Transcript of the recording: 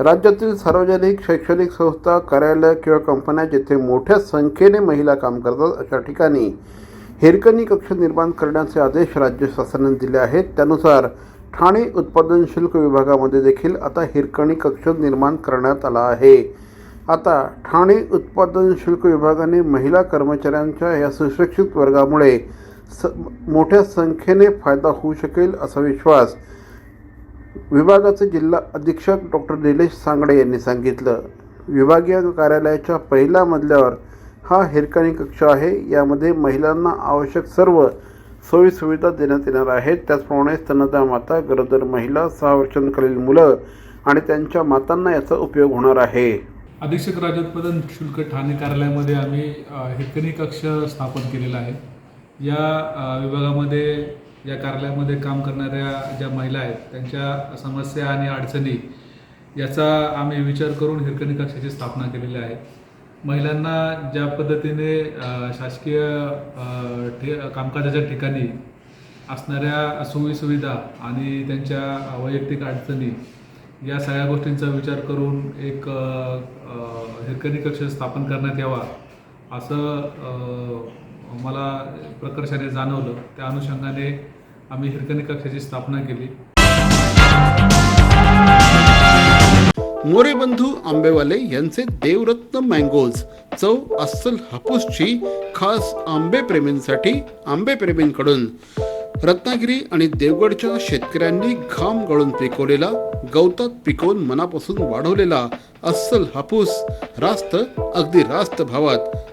राज्यातील सार्वजनिक शैक्षणिक संस्था कार्यालय किंवा कंपन्या जिथे मोठ्या संख्येने महिला काम करतात अशा ठिकाणी हिरकणी कक्ष निर्माण करण्याचे आदेश राज्य शासनाने दिले आहेत. त्यानुसार ठाणे उत्पादन शुल्क विभागामध्ये देखील आता हिरकणी कक्ष निर्माण करण्यात आला आहे. आता ठाणे उत्पादन शुल्क विभागाने महिला कर्मचाऱ्यांच्या या सुशिक्षित वर्गामुळे स मोठ्या संख्येने फायदा होऊ शकेल असा विश्वास विभागाचे जिल्हा अधीक्षक डॉक्टर निलेश सांगडे यांनी सांगितलं विभागीय कार्यालयाच्या पहिल्या मजल्यावर हा हिरकणी कक्ष आहे. यामध्ये महिलांना आवश्यक सर्व सोयीसुविधा देण्यात येणार आहेत. त्याचप्रमाणे स्तनदा माता गरोदर महिला सहा वर्षांखालील मुलं आणि त्यांच्या मातांना याचा उपयोग होणार आहे. अधीक्षक राजोत्पादन शुल्क ठाणे कार्यालयामध्ये आम्ही हिरकणी कक्ष स्थापन केलेला आहे. या विभागामध्ये या कार्यालयामध्ये काम करणाऱ्या ज्या महिला आहेत त्यांच्या समस्या आणि अडचणी याचा आम्ही विचार करून हिरकणी कक्षाची स्थापना केलेली आहे. महिलांना ज्या पद्धतीने शासकीय ठे कामकाजाच्या ठिकाणी असणाऱ्या सोयीसुविधा आणि त्यांच्या वैयक्तिक अडचणी या सगळ्या गोष्टींचा विचार करून एक हिरकणी कक्ष स्थापन करण्यात यावा असं मला प्रकर्षाने जाणवलं. त्या अनुषंगाने आम्ही हिरकणी कक्षाची स्थापना केली. मोरे बंधू आंबेवाले यांचे देवरत्न मँगोज चव अस्सल हापूसची खास आंबेप्रेमींसाठी आंबेप्रेमींकडून रत्नागिरी आणि देवगडच्या शेतकऱ्यांनी घाम गळून पिकवलेला गवतात पिकवून मनापासून वाढवलेला अस्सल हापूस रास्त अगदी रास्त भावात